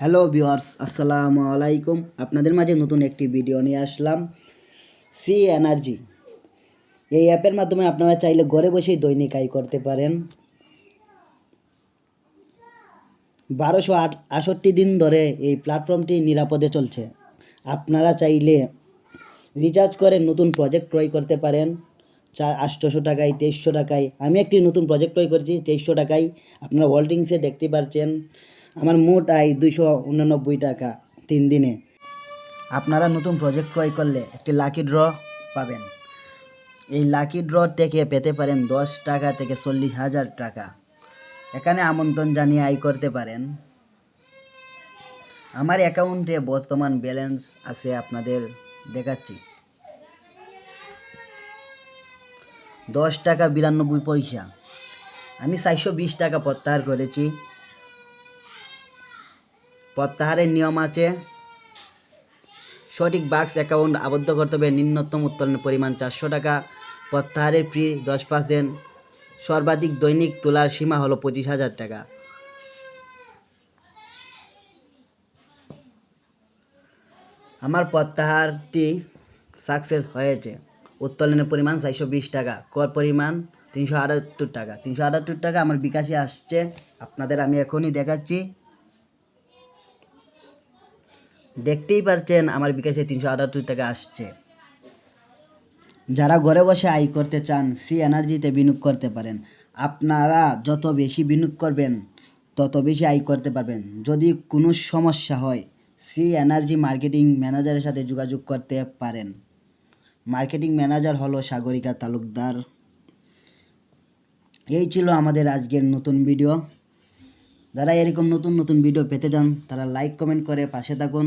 Hello viewers, আসসালামু আলাইকুম। আপনাদের মাঝে নতুন একটি ভিডিও নিয়ে আসলাম। C energy. এই অ্যাপের মাধ্যমে আপনারা চাইলে ঘরে বসেই দৈনিক আয় করতে পারেন। বারোশো আট আষট্টি দিন ধরে এই প্ল্যাটফর্মটি নিরাপদে চলছে। আপনারা চাইলে রিচার্জ করে নতুন প্রজেক্ট ক্রয় করতে পারেন। চা আটশোশো টাকায়, তেইশশো টাকায়। আমি একটি নতুন প্রজেক্ট ক্রয় করেছি, তেইশশো টাকায়। আপনারা হোল্ডিংসে দেখতে পাচ্ছেন আমার মোট আয় দুশো উননব্বই টাকা তিন দিনে। আপনারা নতুন প্রজেক্ট ক্রয় করলে একটি লাকি ড্র পাবেন। এই লাকি ড্র থেকে পেতে পারেন দশ টাকা থেকে চল্লিশ হাজার টাকা। এখানে আমন্ত্রণ জানিয়ে আয় করতে পারেন। আমার অ্যাকাউন্টে বর্তমান ব্যালেন্স আছে আপনাদের দেখাচ্ছি। দশ টাকা বিরানব্বই পয়সা। আমি চারশো বিশ টাকা প্রত্যাহার করেছি। প্রত্যাহারের নিয়ম আছে। সঠিক বাক্স অ্যাকাউন্ট আবদ্ধ করতে হবে নিম্নতম উত্তোলনের পরিমাণ চারশো টাকা, প্রত্যাহারের ফি দশ পার্সেন্ট, সর্বাধিক দৈনিক তোলার সীমা হলো পঁচিশ হাজার টাকা। আমার প্রত্যাহারটি সাকসেস হয়েছে। উত্তোলনের পরিমাণ চারশো বিশ টাকা, কর পরিমাণ তিনশো আটাত্তর টাকা। তিনশো আটাত্তর টাকা আমার বিকাশে আসছে। আপনাদের আমি এখনই দেখাচ্ছি। দেখতেই পারছেন আমার বিকাশে তিনশো আটাত্তর টাকা আসছে। যারা ঘরে বসে আয় করতে চান, সি এনার্জিতে বিনিয়োগ করতে পারেন। আপনারা যত বেশি বিনিয়োগ করবেন, তত বেশি আয় করতে পারবেন। যদি কোনো সমস্যা হয়, সি এনার্জি মার্কেটিং ম্যানেজারের সাথে যোগাযোগ করতে পারেন। মার্কেটিং ম্যানেজার হলো সাগরিকা তালুকদার। এই ছিল আমাদের আজকের নতুন ভিডিও। যারা এরকম নতুন নতুন ভিডিও পেতে চান তারা লাইক কমেন্ট করে পাশে থাকুন।